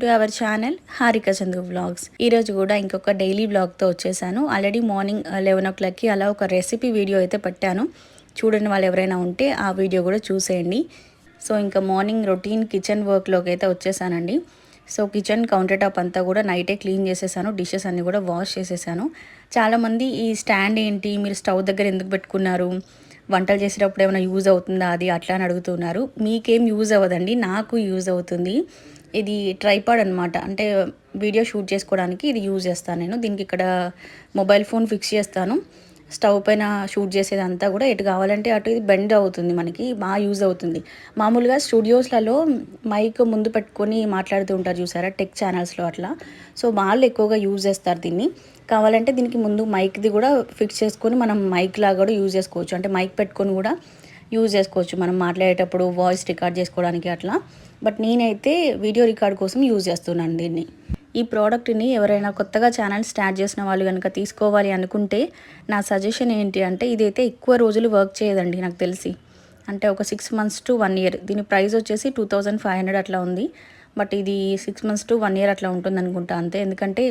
To our channel Harika Chandu vlogs ఈరోజు కూడా ఇంకొక డైలీ వ్లాగ్తో వచ్చేసాను. ఆల్రెడీ మార్నింగ్ లెవెన్ ఓ క్లాక్కి అలా ఒక రెసిపీ వీడియో అయితే పెట్టాను. చూడని వాళ్ళు ఎవరైనా ఉంటే ఆ వీడియో కూడా చూసేయండి. సో ఇంకా మార్నింగ్ రొటీన్ కిచెన్ వర్క్లోకి అయితే వచ్చేసానండి. సో కిచెన్ కౌంటర్ టాప్ అంతా కూడా నైటే క్లీన్ చేసేసాను. డిషెస్ అన్నీ కూడా వాష్ చేసేసాను. చాలామంది ఈ స్టాండ్ ఏంటి? మీరు స్టవ్ దగ్గర ఎందుకు పెట్టుకున్నారు? వంటలు చేసేటప్పుడు ఏమైనా యూజ్ అవుతుందా? అది అట్లా అని అడుగుతున్నారు. మీకేం యూజ్ అవ్వదండి. నాకు యూజ్ అవుతుంది. ఇది ట్రైపాడ్ అనమాట అంటే వీడియో షూట్ చేసుకోవడానికి ఇది యూజ్ చేస్తాను నేను. దీనికి ఇక్కడ మొబైల్ ఫోన్ ఫిక్స్ చేస్తాను. స్టవ్ పైన షూట్ చేసేదంతా కూడా ఎటు కావాలంటే అటు ఇది బెండ్ అవుతుంది మనకి బాగా యూజ్ అవుతుంది. మామూలుగా స్టూడియోస్లలో మైక్ ముందు పెట్టుకొని మాట్లాడుతూ ఉంటారు చూసారా టెక్ ఛానల్స్లో అట్లా. సో వాళ్ళు ఎక్కువగా యూజ్ చేస్తారు దీన్ని. కావాలంటే దీనికి ముందు మైక్ది కూడా ఫిక్స్ చేసుకొని మనం మైక్ లాగా కూడా యూజ్ చేసుకోవచ్చు. అంటే మైక్ పెట్టుకొని కూడా యూజ్ చేసుకోవచ్చు. మనం మాట్లాడేటప్పుడు వాయిస్ రికార్డ్ చేసుకోవడానికి అట్లా. బట్ నేనైతే వీడియో రికార్డ్ కోసం యూజ్ చేస్తున్నాను దీన్ని. ఈ ప్రోడక్ట్ని ఎవరైనా కొత్తగా ఛానల్ స్టార్ట్ చేసిన వాళ్ళు కనుక తీసుకోవాలి అనుకుంటే నా సజెషన్ ఏంటి అంటే ఇదైతే ఎక్కువ రోజులు వర్క్ చేయదండి నాకు తెలిసి. అంటే ఒక six months to one year దీని ప్రైస్ వచ్చేసి టూ థౌజండ్ ఫైవ్ హండ్రెడ్ అట్లా ఉంది. బట్ ఇది six months to one year అట్లా ఉంటుంది అనుకుంటా అంతే. ఎందుకంటే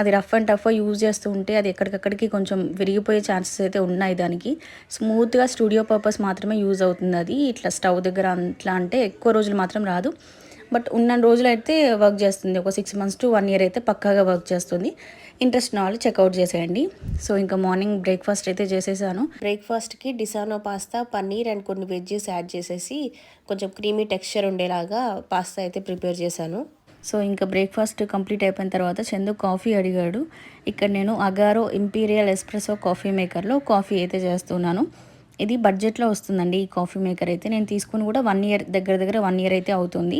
అది రఫ్ అండ్ టఫ్ యూజ్ చేస్తూ ఉంటే అది ఎక్కడికక్కడికి కొంచెం విరిగిపోయే ఛాన్సెస్ అయితే ఉన్నాయి దానికి. స్మూత్గా స్టూడియో పర్పస్ మాత్రమే యూజ్ అవుతుంది అది. ఇట్లా స్టవ్ దగ్గర అట్లా అంటే ఎక్కువ రోజులు మాత్రం రాదు. బట్ ఉన్న రోజులు అయితే వర్క్ చేస్తుంది. ఒక six months to one year అయితే పక్కాగా వర్క్ చేస్తుంది. ఇంట్రెస్ట్ వాళ్ళు చెక్అవుట్ చేసేయండి. సో ఇంకా మార్నింగ్ బ్రేక్ఫాస్ట్ అయితే చేసేసాను. బ్రేక్ఫాస్ట్కి డిసానో పాస్తా పన్నీర్ అండ్ కొన్ని వెజ్జెస్ యాడ్ చేసేసి కొంచెం క్రీమీ టెక్స్చర్ ఉండేలాగా పాస్తా అయితే ప్రిపేర్ చేశాను. సో ఇంకా బ్రేక్ఫాస్ట్ కంప్లీట్ అయిపోయిన తర్వాత చందు కాఫీ అడిగాడు. ఇక్కడ నేను అగారో ఇంపీరియల్ ఎస్ప్రెసో కాఫీ మేకర్లో కాఫీ అయితే చేస్తున్నాను. ఇది బడ్జెట్లో వస్తుందండి ఈ కాఫీ మేకర్ అయితే. నేను తీసుకుని కూడా వన్ ఇయర్ దగ్గర దగ్గర వన్ ఇయర్ అయితే అవుతుంది.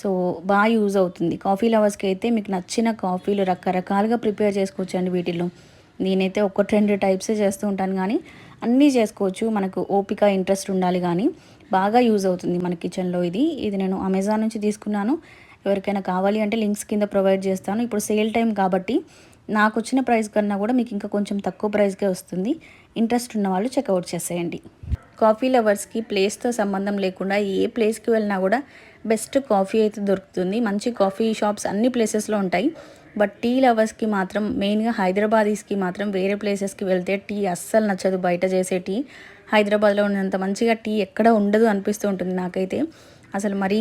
సో బాగా యూజ్ అవుతుంది. కాఫీ లవర్స్కి అయితే మీకు నచ్చిన కాఫీలు రకరకాలుగా ప్రిపేర్ చేసుకోవచ్చు అండి వీటిలో నేనైతే ఒకటి రెండు టైప్సే చేస్తూ ఉంటాను కానీ అన్నీ చేసుకోవచ్చు. మనకు ఓపిక ఇంట్రెస్ట్ ఉండాలి కానీ బాగా యూజ్ అవుతుంది మన కిచెన్లో ఇది. ఇది నేను అమెజాన్ నుంచి తీసుకున్నాను. ఎవరికైనా కావాలి అంటే లింక్స్ కింద ప్రొవైడ్ చేస్తాను. ఇప్పుడు సేల్ టైం కాబట్టి నాకు వచ్చిన ప్రైస్ కన్నా కూడా మీకు ఇంకా కొంచెం తక్కువ ప్రైస్కే వస్తుంది. ఇంట్రెస్ట్ ఉన్న వాళ్ళు చెక్అవుట్ చేసేయండి. కాఫీ లవర్స్కి ప్లేస్తో సంబంధం లేకుండా ఏ ప్లేస్కి వెళ్ళినా కూడా బెస్ట్ కాఫీ అయితే దొరుకుతుంది. మంచి కాఫీ షాప్స్ అన్ని ప్లేసెస్లో ఉంటాయి. బట్ టీ లవర్స్కి మాత్రం మెయిన్గా హైదరాబాదీస్కి మాత్రం వేరే ప్లేసెస్కి వెళ్తే టీ అస్సలు నచ్చదు. బయట చేసే టీ హైదరాబాద్లో ఉన్నంత మంచిగా టీ ఎక్కడ ఉండదు అనిపిస్తూ ఉంటుంది నాకైతే. అసలు మరీ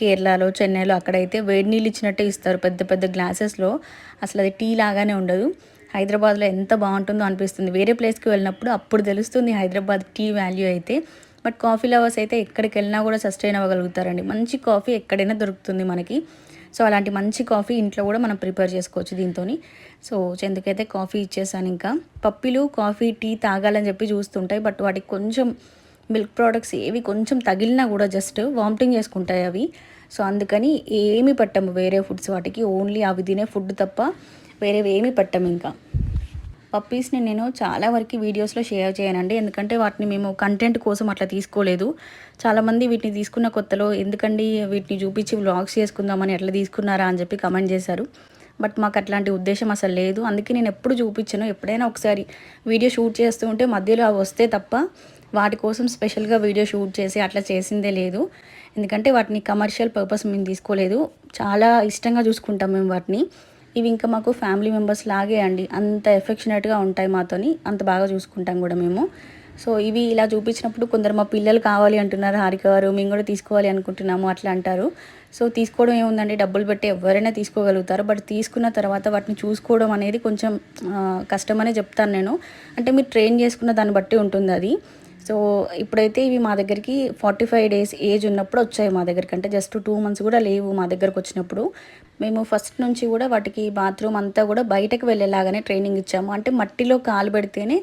కేరళలో చెన్నైలో అక్కడైతే వేడి నీళ్ళు ఇచ్చినట్టే ఇస్తారు పెద్ద పెద్ద గ్లాసెస్లో. అసలు అది టీ లాగానే ఉండదు. హైదరాబాద్లో ఎంత బాగుంటుందో అనిపిస్తుంది. వేరే ప్లేస్కి వెళ్ళినప్పుడు అప్పుడు తెలుస్తుంది హైదరాబాద్ టీ వాల్యూ అయితే. బట్ కాఫీ లవర్స్ అయితే ఎక్కడికి వెళ్ళినా కూడా సస్టైన్ అవ్వగలుగుతారండి. మంచి కాఫీ ఎక్కడైనా దొరుకుతుంది మనకి. సో అలాంటి మంచి కాఫీ ఇంట్లో కూడా మనం ప్రిపేర్ చేసుకోవచ్చు దీంతో సో ఎందుకైతే కాఫీ ఇచ్చేసాను ఇంకా. పప్పిలు కాఫీ టీ తాగాలని చెప్పి చూస్తుంటాయి. బట్ వాటికి కొంచెం మిల్క్ ప్రోడక్ట్స్ ఏవి కొంచెం తగిలినా కూడా జస్ట్ వామిటింగ్ చేసుకుంటాయి అవి. సో అందుకని ఏమి పెట్టము వేరే ఫుడ్స్ వాటికి. ఓన్లీ అవి తినే ఫుడ్ తప్ప వేరేవి ఏమి పెట్టము ఇంకా. పప్పీస్ని నేను చాలా వరకు వీడియోస్లో షేర్ చేయనండి. ఎందుకంటే వాటిని మేము కంటెంట్ కోసం అట్లా తీసుకోలేదు. చాలామంది వీటిని తీసుకున్న కొత్తలో ఎందుకండి వీటిని చూపించి వ్లాగ్స్ చేసుకుందామని ఎట్లా తీసుకున్నారా అని చెప్పి కమెంట్ చేశారు. బట్ మాకు అట్లాంటి ఉద్దేశం అసలు లేదు. అందుకే నేను ఎప్పుడు చూపించను. ఎప్పుడైనా ఒకసారి వీడియో షూట్ చేస్తూ ఉంటే మధ్యలో అవి వస్తే తప్ప వాటి కోసం స్పెషల్గా వీడియో షూట్ చేసి అట్లా చేసిందే లేదు. ఎందుకంటే వాటిని కమర్షియల్ పర్పస్ మేము తీసుకోలేదు. చాలా ఇష్టంగా చూసుకుంటాం మేము వాటిని. ఇవి ఇంకా మాకు ఫ్యామిలీ మెంబర్స్ లాగే అండి. అంత ఎఫెక్షనేట్గా ఉంటాయి మాతోని. అంత బాగా చూసుకుంటాం కూడా మేము. సో ఇవి ఇలా చూపించినప్పుడు కొందరు మా పిల్లలు కావాలి అంటున్నారు హారిక గారు. మేము కూడా తీసుకోవాలి అనుకుంటున్నాము అట్లా అంటారు. సో తీసుకోవడం ఏముందండి? డబ్బులు పెట్టి ఎవరైనా తీసుకోగలుగుతారు. బట్ తీసుకున్న తర్వాత వాటిని చూసుకోవడం అనేది కొంచెం కష్టమనే చెప్తాను నేను. అంటే మీరు ట్రైన్ చేసుకున్న దాన్ని బట్టి ఉంటుంది అది. సో ఇప్పుడైతే ఇవి మా దగ్గరికి ఫార్టీ ఫైవ్ డేస్ ఏజ్ ఉన్నప్పుడు వచ్చాయి మా దగ్గరికి అంటే జస్ట్ టూ మంత్స్ కూడా లేవు మా దగ్గరకు వచ్చినప్పుడు. మేము ఫస్ట్ నుంచి కూడా వాటికి బాత్రూమ్ అంతా కూడా బయటకు వెళ్ళేలాగానే ట్రైనింగ్ ఇచ్చాము. అంటే మట్టిలో కాలు పెడితేనే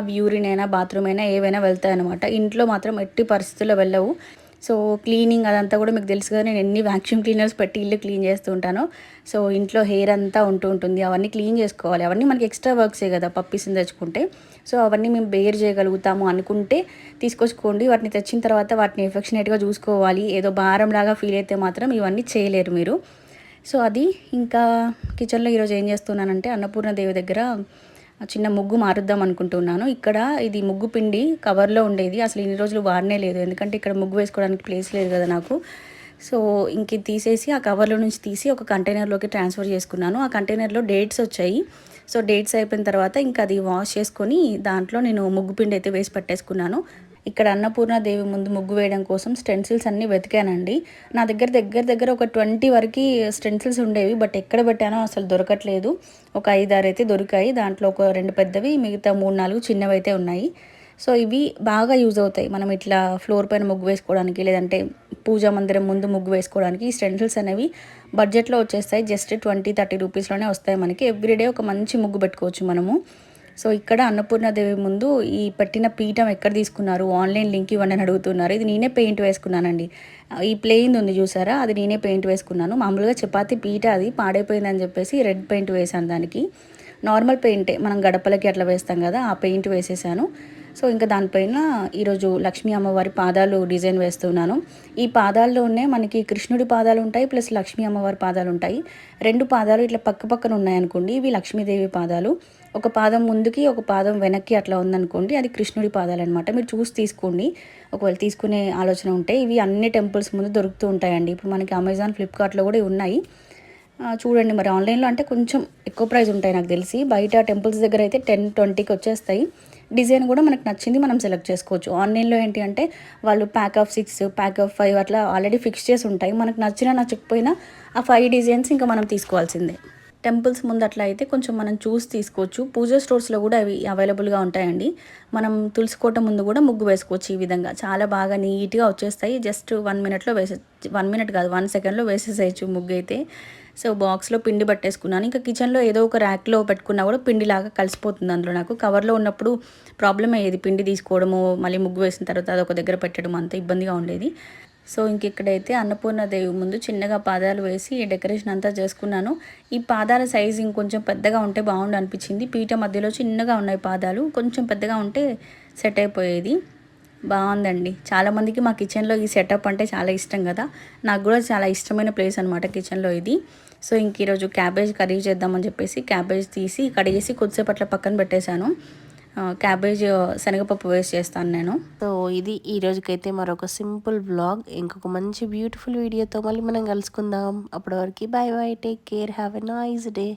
అవి యూరిన్ అయినా బాత్రూమ్ అయినా ఏవైనా వెళ్తాయి అనమాట ఇంట్లో మాత్రం ఎట్టి పరిస్థితుల్లో వెళ్ళవు. సో క్లీనింగ్ అదంతా కూడా మీకు తెలుసు కదా నేను ఎన్ని వ్యాక్యూమ్ క్లీనర్స్ పెట్టి ఇల్లు క్లీన్ చేస్తూ ఉంటాను. సో ఇంట్లో హెయిర్ అంతా ఉంటూ ఉంటుంది అవన్నీ క్లీన్ చేసుకోవాలి. అవన్నీ మనకి ఎక్స్ట్రా వర్క్సే కదా పప్పీస్ని తెచ్చుకుంటే. సో అవన్నీ మేము బేర్ చేయగలుగుతాము అనుకుంటే తీసుకొచ్చుకోండి. వాటిని తెచ్చిన తర్వాత వాటిని ఎఫెక్షనేట్గా చూసుకోవాలి. ఏదో భారం లాగా ఫీల్ అయితే మాత్రం ఇవన్నీ చేయలేరు మీరు. సో అది ఇంకా కిచెన్లో ఈరోజు ఏం చేస్తున్నానంటే అన్నపూర్ణ దేవి దగ్గర చిన్న ముగ్గు మారుద్దాం అనుకుంటున్నాను. ఇక్కడ ఇది ముగ్గు పిండి కవర్లో ఉండేది. అసలు ఇన్ని రోజులు వాడనే లేదు. ఎందుకంటే ఇక్కడ ముగ్గు వేసుకోవడానికి ప్లేస్ లేదు కదా నాకు. సో ఇంక తీసేసి ఆ కవర్లో నుంచి తీసి ఒక కంటైనర్లోకి ట్రాన్స్ఫర్ చేసుకున్నాను. ఆ కంటైనర్లో డేట్స్ వచ్చాయి. సో డేట్స్ అయిపోయిన తర్వాత ఇంకా అది వాష్ చేసుకొని దాంట్లో నేను ముగ్గు పిండి అయితే వేసి పెట్టేసుకున్నాను. ఇక్కడ అన్నపూర్ణ దేవి ముందు ముగ్గు వేయడం కోసం స్టెన్సిల్స్ అన్నీ వెతికానండి. నా దగ్గర దగ్గర దగ్గర ఒక ట్వంటీ వరకు స్టెన్సిల్స్ ఉండేవి బట్ ఎక్కడ పెట్టానో అసలు దొరకట్లేదు. ఒక ఐదారు అయితే దొరికాయి దాంట్లో ఒక రెండు పెద్దవి మిగతా మూడు నాలుగు చిన్నవి అయితే ఉన్నాయి. సో ఇవి బాగా యూజ్ అవుతాయి. మనం ఇట్లా ఫ్లోర్ పైన ముగ్గు వేసుకోవడానికి లేదంటే పూజా మందిరం ముందు ముగ్గు వేసుకోవడానికి ఈ స్టెన్సిల్స్ అనేవి బడ్జెట్లో వచ్చేస్తాయి. జస్ట్ ట్వంటీ థర్టీ రూపీస్లోనే వస్తాయి మనకి. ఎవ్రీడే ఒక మంచి ముగ్గు పెట్టుకోవచ్చు మనము. సో ఇక్కడ అన్నపూర్ణదేవి ముందు ఈ పెట్టిన పీఠం ఎక్కడ తీసుకున్నారు? ఆన్లైన్ లింక్ ఇవ్వండి అని అడుగుతున్నారు. ఇది నేనే పెయింట్ వేసుకున్నానండి. ఈ ప్లెయిన్ ఉంది చూసారా? అది నేనే పెయింట్ వేసుకున్నాను. మామూలుగా చపాతి పీట అది పాడైపోయిందని చెప్పేసి రెడ్ పెయింట్ వేసాను దానికి. నార్మల్ పెయింటే మనం గడపలకి అట్లా వేస్తాం కదా ఆ పెయింట్ వేసేసాను. సో ఇంకా దానిపైన ఈరోజు లక్ష్మీ అమ్మవారి పాదాలు డిజైన్ వేస్తున్నాను. ఈ పాదాల్లోనే మనకి కృష్ణుడి పాదాలు ఉంటాయి ప్లస్ లక్ష్మీ అమ్మవారి పాదాలు ఉంటాయి. రెండు పాదాలు ఇట్లా పక్క పక్కన ఉన్నాయనుకోండి ఇవి లక్ష్మీదేవి పాదాలు. ఒక పాదం ముందుకి ఒక పాదం వెనక్కి అట్లా ఉందనుకోండి అది కృష్ణుడి పాదాలు అనమాట మీరు చూసి తీసుకోండి. ఒకవేళ తీసుకునే ఆలోచన ఉంటే ఇవి అన్ని టెంపుల్స్ ముందు దొరుకుతూ ఉంటాయండి. ఇప్పుడు మనకి అమెజాన్ ఫ్లిప్కార్ట్లో కూడా ఉన్నాయి. చూడండి మరి ఆన్లైన్లో అంటే కొంచెం ఎక్కువ ప్రైస్ ఉంటాయి నాకు తెలిసి. బయట టెంపుల్స్ దగ్గర అయితే టెన్ ట్వంటీకి వచ్చేస్తాయి. డిజైన్ కూడా మనకు నచ్చింది మనం సెలెక్ట్ చేసుకోవచ్చు. ఆన్లైన్లో ఏంటి అంటే వాళ్ళు pack of six pack of five అట్లా ఆల్రెడీ ఫిక్స్ చేసి ఉంటాయి. మనకు నచ్చినా నచ్చకపోయినా ఆ ఫైవ్ డిజైన్స్ ఇంకా మనం తీసుకోవాల్సిందే. టెంపుల్స్ ముందు అట్లా అయితే కొంచెం మనం చూసి తీసుకోవచ్చు. పూజ స్టోర్స్లో కూడా అవి అవైలబుల్గా ఉంటాయండి. మనం తులసికోట ముందు కూడా ముగ్గు వేసుకోవచ్చు ఈ విధంగా. చాలా బాగా నీట్గా వచ్చేస్తాయి. జస్ట్ వన్ మినిట్లో వేసే వన్ మినిట్ కాదు వన్ సెకండ్లో వేసేసేయచ్చు ముగ్గు అయితే సో బాక్స్లో పిండి పట్టేసుకున్నాను. ఇంకా కిచెన్లో ఏదో ఒక ర్యాక్లో పెట్టుకున్నా కూడా పిండిలాగా కలిసిపోతుంది అందులో నాకు. కవర్లో ఉన్నప్పుడు ప్రాబ్లం అయ్యేది. పిండి తీసుకోవడము మళ్ళీ ముగ్గు వేసిన తర్వాత అది ఒక దగ్గర పెట్టడం అంత ఇబ్బందిగా ఉండేది. సో ఇంక ఇక్కడైతే అన్నపూర్ణ దేవి ముందు చిన్నగా పాదాలు వేసి డెకరేషన్ అంతా చేసుకున్నాను. ఈ పాదాల సైజు ఇంకొంచెం పెద్దగా ఉంటే బాగుండు అనిపించింది. పీట మధ్యలో చిన్నగా ఉన్నాయి పాదాలు కొంచెం పెద్దగా ఉంటే సెట్ అయిపోయేది. బాగుందండి. చాలామందికి మా కిచెన్లో ఈ సెటప్ అంటే చాలా ఇష్టం కదా. నాకు కూడా చాలా ఇష్టమైన ప్లేస్ అనమాట కిచెన్లో ఇది. సో ఇంక ఈరోజు క్యాబేజ్ కర్రీ చేద్దామని చెప్పేసి క్యాబేజ్ తీసి కడిగేసి కొద్దిసేపు అట్లా పక్కన పెట్టేశాను. క్యాబేజ్ శనగపప్పు వేస్ట్ చేస్తాను నేను. సో ఇది ఈ రోజుకైతే మరొక సింపుల్ బ్లాగ్ ఇంకొక మంచి బ్యూటిఫుల్ వీడియోతో మళ్ళీ మనం కలుసుకుందాం. అప్పటి వరకు bye bye take care have a nice day